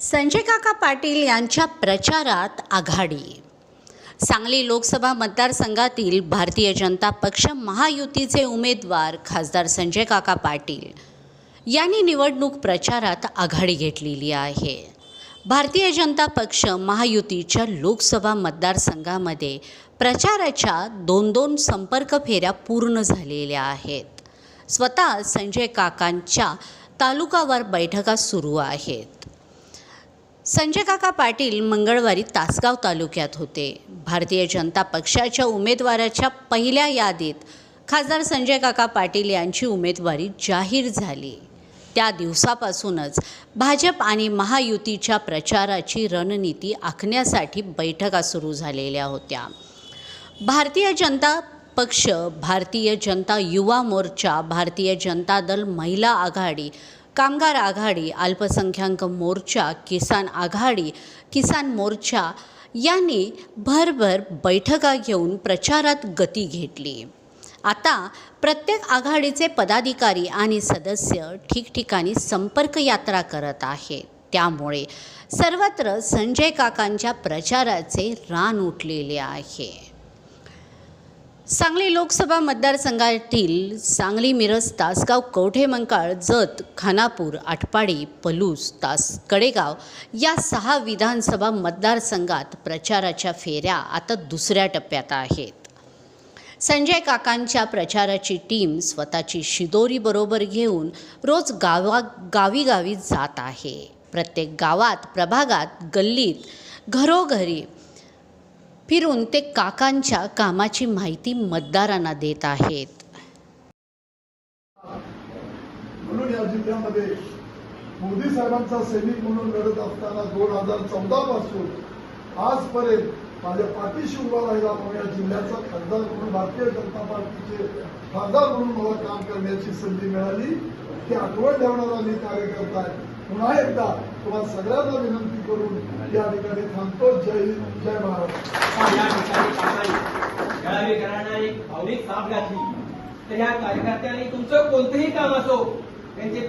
संजय काका पाटील यांच्या प्रचारात आघाडी. सांगली लोकसभा मतदारसंघातील भारतीय जनता पक्ष महायुतीचे उमेदवार खासदार संजय काका पाटील यांनी निवडणूक प्रचारात आघाडी घेतलेली आहे. भारतीय जनता पक्ष महायुतीच्या लोकसभा मतदारसंघामध्ये प्रचाराच्या दोन दोन संपर्क फेऱ्या पूर्ण झालेल्या आहेत. स्वतः संजय काकांच्या तालुकावार बैठका सुरू आहेत. संजय काका पाटील मंगळवारी तासगाव तालुक्यात होते. भारतीय जनता पक्षाच्या उमेदवाराच्या पहिल्या यादीत खासदार संजय काका पाटील यांची उमेदवारी जाहीर झाली. त्या दिवसापासूनच भाजप आणि महायुतीच्या प्रचाराची रणनीती आखण्यासाठी बैठका सुरू झालेल्या होत्या. भारतीय जनता पक्ष भारतीय जनता युवा मोर्चा भारतीय जनता दल महिला आघाडी कामगार आघाडी अल्पसंख्याक मोर्चा किसान आघाडी किसान मोर्चा यांनी भरभर बैठका घेऊन प्रचारात गती घेतली. आता प्रत्येक आघाडीचे पदाधिकारी आणि सदस्य ठिकठिकाणी संपर्क यात्रा करत आहेत त्यामुळे सर्वत्र संजय काकांच्या प्रचाराचे रान उठलेले आहे. सांगली लोकसभा मतदारसंघातील सांगली मिरज तासगाव कवठे मंकाळ जत खानापूर आटपाडी पलूस तास कडेगाव या सहा विधानसभा मतदारसंघात प्रचाराच्या फेऱ्या आता दुसऱ्या टप्प्यात आहेत. संजय काकांच्या प्रचाराची टीम स्वतःची शिदोरी बरोबर घेऊन रोज गावा गावी गावी जात आहे. प्रत्येक गावात प्रभागात गल्लीत घरोघरी फिरून ते काकांच्या कामाची माहिती मतदारांना देत आहेत. म्हणून या जिल्ह्यामध्ये मोदी साहेबांचा सैनिक म्हणून लढत असताना दोन हजार चौदा पासून आजपर्यंत माझ्या पाठीशी उभा राहिला म्हणून या जिल्ह्याचा खासदार म्हणून भारतीय जनता पार्टीचे खासदार म्हणून मला काम करण्याची संधी मिळाली. ती आठवण ठेवणारा मी कार्यकर्ता आहे. पुन्हा एकदा तुम्हाला सगळ्यांना विनंती करून या ठिकाणी थांबतो. जय हिंद जय महाराष्ट्र. भावनिक साथ घातली. तर या कार्यकर्त्यांनी तुमचं कोणतंही काम असो त्यांचे